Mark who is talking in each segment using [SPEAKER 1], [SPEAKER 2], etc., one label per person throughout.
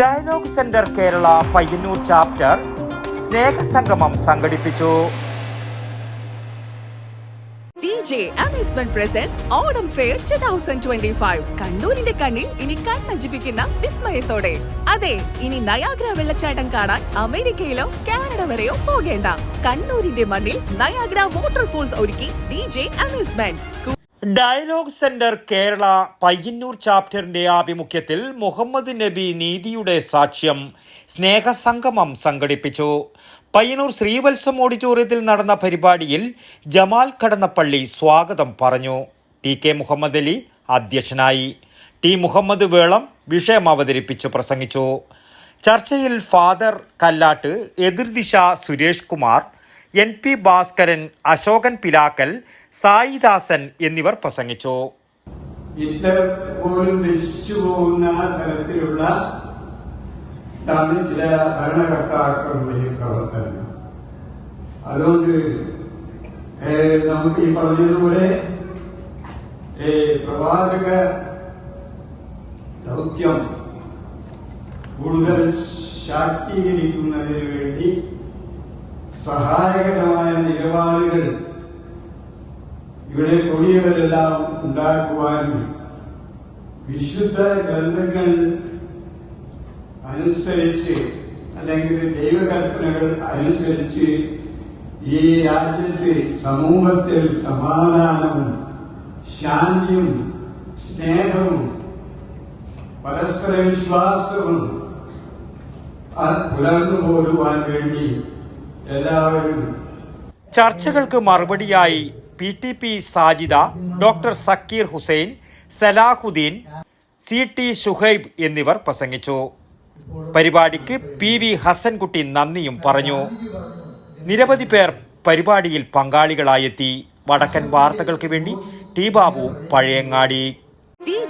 [SPEAKER 1] Dialogue centre Kerala Payyanur chapter സ്നേഹസംഗമം സംഘടിപ്പിച്ചു.
[SPEAKER 2] J amusement presents Onam fair two thousand twenty five കണ്ണൂരിന്റെ കണ്ണിൽ ഇനി കണ്ണജിപ്പിക്കുന്ന വിസ്മയത്തോടെ. അതെ ഇനി നയാഗ്ര വെള്ളച്ചാട്ടം കാണാൻ അമേരിക്കയിലോ കാനഡ വരെയോ പോകേണ്ട. കണ്ണൂരിന്റെ മണ്ണിൽ നയാഗ്ര വാട്ടർഫോൾസ് ഒരുക്കി D J amusement
[SPEAKER 1] dialogue centre Kerala Payyanur ചാപ്റ്ററിന്റെ ആഭിമുഖ്യത്തിൽ മുഹമ്മദ് നബി നീതിയുടെ സാക്ഷ്യം സ്നേഹസംഗമം സംഘടിപ്പിച്ചു. പയ്യന്നൂർ ശ്രീവത്സം ഓഡിറ്റോറിയത്തിൽ നടന്ന പരിപാടിയിൽ ജമാൽ കടന്നപ്പള്ളി സ്വാഗതം പറഞ്ഞു. ടി കെ മുഹമ്മദ് അലി അധ്യക്ഷനായി. ടി മുഹമ്മദ് വേളം വിഷയം അവതരിപ്പിച്ചു പ്രസംഗിച്ചു. ചർച്ചയിൽ ഫാദർ കല്ലാട്ട് എതിർദിശ സുരേഷ് കുമാർ എൻ പി ഭാസ്കരൻ അശോകൻ പിലാക്കൽ സായിദാസൻ എന്നിവർ പ്രസംഗിച്ചു.
[SPEAKER 3] തരത്തിലുള്ള ചില ഭരണകർത്താക്കളുടെ പ്രവർത്തനം. അതുകൊണ്ട് നമുക്ക് ഈ പറഞ്ഞതുപോലെ പ്രവാചക ദൗത്യം കൂടുതൽ ശാക്തീകരിക്കുന്നതിന് വേണ്ടി സഹായകരമായ നിലപാടുകൾ ഇവിടെ കൊടിയവരെല്ലാം ഉണ്ടാക്കുവാനും വിശുദ്ധ ഗ്രന്ഥങ്ങൾ അനുസരിച്ച് അല്ലെങ്കിൽ ദൈവകൽപ്പനകൾ അനുസരിച്ച് ഈ രാജ്യത്തെ സമൂഹത്തിൽ സമാധാനവും ശാന്തിയും സ്നേഹവും പരസ്പര വിശ്വാസവും പുലർന്നു പോരുവാൻ വേണ്ടി
[SPEAKER 1] ചർച്ചകൾക്ക് മറുപടിയായി P T P Sajida doctor Zakir Hussain Salahuddin C T Shuhaib എന്നിവർ പ്രസംഗിച്ചു. പരിപാടിക്ക് പി വി ഹസൻകുട്ടി നന്ദിയും പറഞ്ഞു. നിരവധി പേർ പരിപാടിയിൽ പങ്കാളികളായെത്തി. വടക്കൻ വാർത്തകൾക്ക് വേണ്ടി T Babu Pazhayangadi.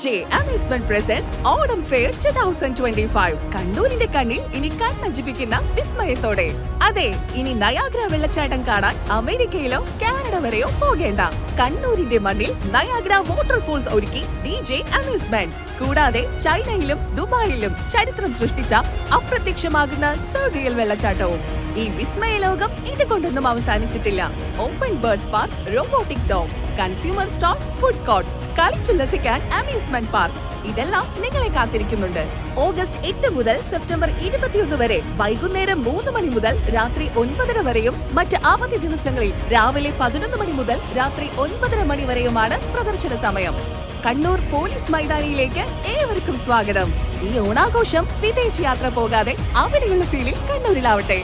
[SPEAKER 2] J amusement presents Onam fair two thousand twenty five കണ്ണൂരിന്റെ കണ്ണിൽ ഇനി കണ്ണഞ്ചിപ്പിക്കുന്ന വിസ്മയത്തോടെ. അതെ ഇനി നയാഗ്ര വെള്ളച്ചാട്ടം കാണാൻ അമേരിക്കയിലോ കാനഡ വരെയോ പോകേണ്ട. കണ്ണൂരിന്റെ മണ്ണിൽ നയാഗ്ര വാട്ടർഫോൾസ് ഒരുക്കി ഡി ജെ അമ്യൂസ്മെന്റ് കൂടാതെ ചൈനയിലും ദുബായിലും ചരിത്രം സൃഷ്ടിച്ച അപ്രത്യക്ഷമാകുന്ന സോഡിയൽ വെള്ളച്ചാട്ടവും. ഈ വിസ്മയ ലോകം ഇതുകൊണ്ടൊന്നും അവസാനിച്ചിട്ടില്ല. Open birds park robotic dome consumer store food court കളിച്ചുല്ലസിക്കാൻ amusement park ഇതെല്ലാം നിങ്ങളെ കാത്തിരിക്കുന്നുണ്ട്. ഓഗസ്റ്റ് എട്ട് മുതൽ സെപ്റ്റംബർ ഇരുപത്തിയൊന്ന് വരെ വൈകുന്നേരം മൂന്ന് മണി മുതൽ രാത്രി ഒൻപതര വരെയും മറ്റ് അവധി ദിവസങ്ങളിൽ രാവിലെ പതിനൊന്ന് മണി മുതൽ രാത്രി ഒൻപതര മണി വരെയുമാണ് പ്രദർശന സമയം. കണ്ണൂർ പോലീസ് മൈതാനിയിലേക്ക് ഏവർക്കും സ്വാഗതം. ഈ ഓണാഘോഷം വിദേശ യാത്ര പോകാതെ അവിടെയുള്ള ഫീലിൽ കണ്ണൂരിലാവട്ടെ.